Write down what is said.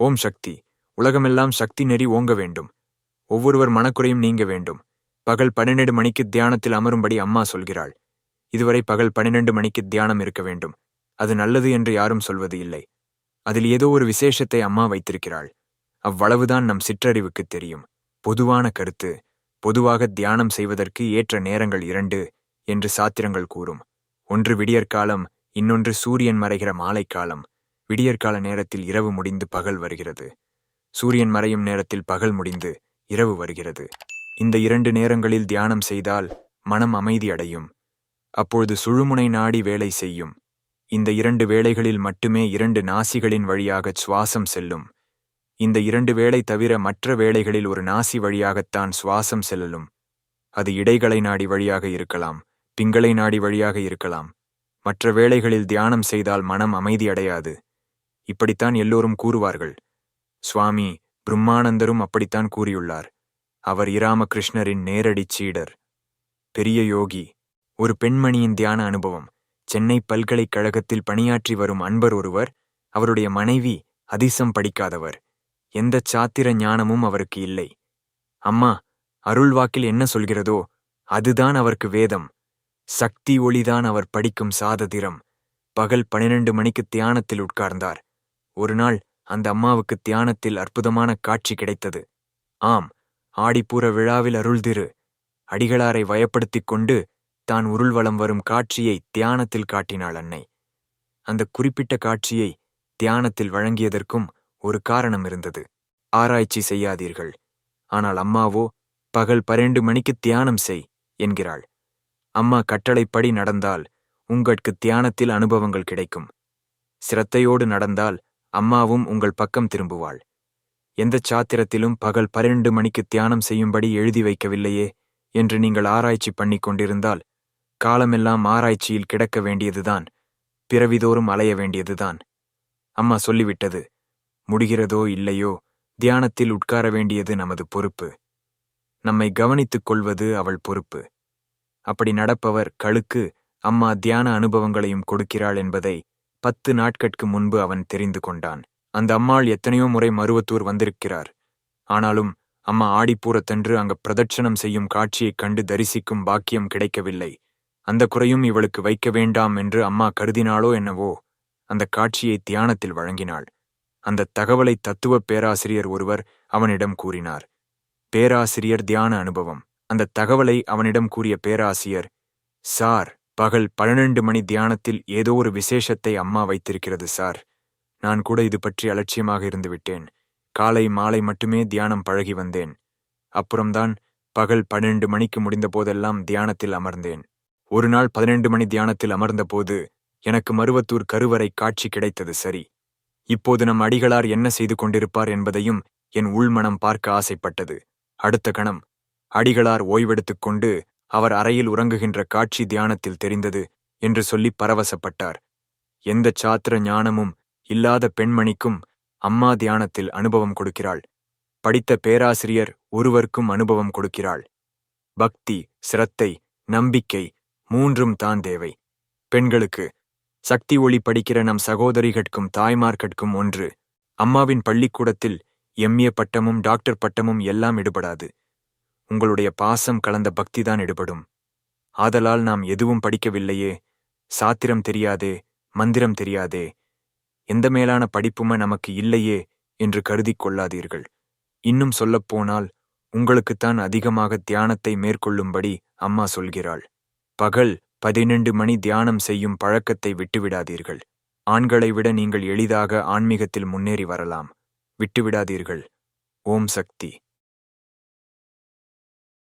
ஓம் சக்தி. உலகமெல்லாம் சக்தி நெறி ஓங்க வேண்டும். ஒவ்வொருவர் மனக்குறையும் நீங்க வேண்டும். பகல் பன்னிரண்டு மணிக்கு தியானத்தில் அமரும்படி அம்மா சொல்கிறாள். இதுவரை பகல் பன்னிரண்டு மணிக்கு தியானம் இருக்க வேண்டும். அது நல்லது என்று யாரும் சொல்வது இல்லை. அதில் ஏதோ ஒரு விசேஷத்தை அம்மா வைத்திருக்கிறாள். அவ்வளவுதான் நம் சிற்றறிவுக்குத் தெரியும். பொதுவான கருத்து பொதுவாக தியானம் செய்வதற்கு ஏற்ற நேரங்கள் இரண்டு என்று சாத்திரங்கள் கூறும். ஒன்று விடியற்காலம் இன்னொன்று சூரியன் மறைகிற மாலைக்காலம். விடியற்கால நேரத்தில் இரவு முடிந்து பகல் வருகிறது. சூரியன் மறையும் நேரத்தில் பகல் முடிந்து இரவு வருகிறது. இந்த இரண்டு நேரங்களில் தியானம் செய்தால் மனம் அமைதி அடையும். அப்பொழுது சுழுமுனை நாடி வேலை செய்யும். இந்த இரண்டு வேளைகளில் மட்டுமே இரண்டு நாசிகளின் வழியாகச் சுவாசம் செல்லும். இந்த இரண்டு வேளை தவிர மற்ற வேளைகளில் ஒரு நாசி வழியாகத்தான் சுவாசம் செல்லலும். அது இடைகளை நாடி வழியாக இருக்கலாம் பிங்களை நாடி வழியாக இருக்கலாம். மற்ற வேளைகளில் தியானம் செய்தால் மனம் அமைதி அடையாது. இப்படித்தான் எல்லோரும் கூறுவார்கள். சுவாமி பிரம்மானந்தரும் அப்படித்தான் கூறியுள்ளார். அவர் இராமகிருஷ்ணரின் நேரடிச் சீடர். பெரிய யோகி. ஒரு பெண்மணியின் தியான அனுபவம். சென்னை பல்கலைக்கழகத்தில் பணியாற்றி வரும் அன்பர் ஒருவர் அவருடைய மனைவி அதிசம் படிக்காதவர். எந்த சாத்திர ஞானமும் அவருக்கு இல்லை. அம்மா அருள்வாக்கில் என்ன சொல்கிறதோ அதுதான் அவருக்கு வேதம். சக்தி ஒளிதான் அவர் படிக்கும் சாததிரம். பகல் பனிரெண்டு மணிக்கு தியானத்தில் உட்கார்ந்தார். ஒரு நாள் அந்த அம்மாவுக்கு தியானத்தில் அற்புதமான காட்சி கிடைத்தது. ஆம் ஆடிப்பூர விழாவில் அருள்திரு. அடிகளாரை வயப்படுத்திக் கொண்டு தான் உருள்வலம் வரும் காட்சியை தியானத்தில் காட்டினாள் அன்னை. அந்த குறிப்பிட்ட காட்சியை தியானத்தில் வழங்கியதற்கும் ஒரு காரணம் இருந்தது. ஆராய்ச்சி செய்யாதீர்கள். ஆனால் அம்மாவோ பகல் பன்னெண்டு மணிக்கு தியானம் செய் என்கிறாள். அம்மா கட்டளைப்படி நடந்தால் உங்களுக்கு தியானத்தில் அனுபவங்கள் கிடைக்கும். சிரத்தையோடு நடந்தால் அம்மாவும் உங்கள் பக்கம் திரும்புவாள். எந்தச் சாத்திரத்திலும் பகல் பன்னிரண்டு மணிக்கு தியானம் செய்யும்படி எழுதி வைக்கவில்லையே என்று நீங்கள் ஆராய்ச்சி பண்ணி கொண்டிருந்தால் காலமெல்லாம் ஆராய்ச்சியில் கிடக்க வேண்டியதுதான் பிறவிதோறும் அலைய வேண்டியதுதான். அம்மா சொல்லிவிட்டது முடிகிறதோ இல்லையோ தியானத்தில் உட்கார வேண்டியது நமது பொறுப்பு. நம்மை கவனித்துக் கொள்வது அவள் பொறுப்பு. அப்படி நடப்பவர் கழுக்கு அம்மா தியான அனுபவங்களையும் கொடுக்கிறாள் என்பதை பத்து நாட்கட்கு முன்பு அவன் தெரிந்து கொண்டான். அந்த அம்மாள் எத்தனையோ முறை மருவத்தூர் வந்திருக்கிறார். ஆனாலும் அம்மா ஆடிப்பூரத்தன்று அங்க பிரதட்சணம் செய்யும் காட்சியைக் கண்டு தரிசிக்கும் பாக்கியம் கிடைக்கவில்லை. அந்த குறையும் இவளுக்கு வைக்க வேண்டாம் என்று அம்மா கருதினாளோ என்னவோ அந்த காட்சியை தியானத்தில் வழங்கினாள். அந்த தகவலை தத்துவ பேராசிரியர் ஒருவர் அவனிடம் கூறினார். பேராசிரியர் தியான அனுபவம். அந்த தகவலை அவனிடம் கூறிய பேராசிரியர் சார் பகல் பன்னிரண்டு மணி தியானத்தில் ஏதோ ஒரு விசேஷத்தை அம்மா வைத்திருக்கிறது சார். நான் கூட இது பற்றி அலட்சியமாக இருந்து விட்டேன் காலை மாலை மட்டுமே தியானம் பழகி வந்தேன். அப்புறம்தான் பகல் பன்னிரண்டு மணிக்கு முடிந்த போதெல்லாம் தியானத்தில் அமர்ந்தேன். ஒரு நாள் பதினெண்டு மணி தியானத்தில் அமர்ந்தபோது எனக்கு மருவத்தூர் கருவறை காட்சி கிடைத்தது சரி. இப்போது நம் அடிகளார் என்ன செய்து கொண்டிருப்பார் என்பதையும் என் உள்மனம் பார்க்க ஆசைப்பட்டது. அடுத்த கணம் அடிகளார் ஓய்வெடுத்துக் கொண்டு அவர் அறையில் உறங்குகின்ற காட்சி தியானத்தில் தெரிந்தது என்று சொல்லி பரவசப்பட்டார். எந்த சாத்திர ஞானமும் இல்லாத பெண்மணிக்கும் அம்மா தியானத்தில் அனுபவம் கொடுக்கிறாள். படித்த பேராசிரியர் ஒருவருக்கும் அனுபவம் கொடுக்கிறாள். பக்தி சிரத்தை நம்பிக்கை மூன்றும் தான் தேவை. பெண்களுக்கு சக்தி ஒளி படிக்கிற நம் சகோதரிகட்கும் தாய்மார்கட்கும் ஒன்று அம்மாவின் பள்ளிக்கூடத்தில் எம்ஏ பட்டமும் டாக்டர் பட்டமும் எல்லாம் எடுபடாது. உங்களுடைய பாசம் கலந்த பக்திதான் எடுபடும். ஆதலால் நாம் எதுவும் படிக்கவில்லையே சாத்திரம் தெரியாதே மந்திரம் தெரியாதே எந்த மேலான படிப்புமே நமக்கு இல்லையே என்று கருதிக் கொள்ளாதீர்கள். இன்னும் சொல்லப்போனால் உங்களுக்குத்தான் அதிகமாக தியானத்தை மேற்கொள்ளும்படி அம்மா சொல்கிறாள். பகல் பதினெண்டு மணி தியானம் செய்யும் பழக்கத்தை விட்டுவிடாதீர்கள். ஆண்களை விட நீங்கள் எளிதாக ஆன்மீகத்தில் முன்னேறி வரலாம். விட்டுவிடாதீர்கள். ஓம் சக்தி.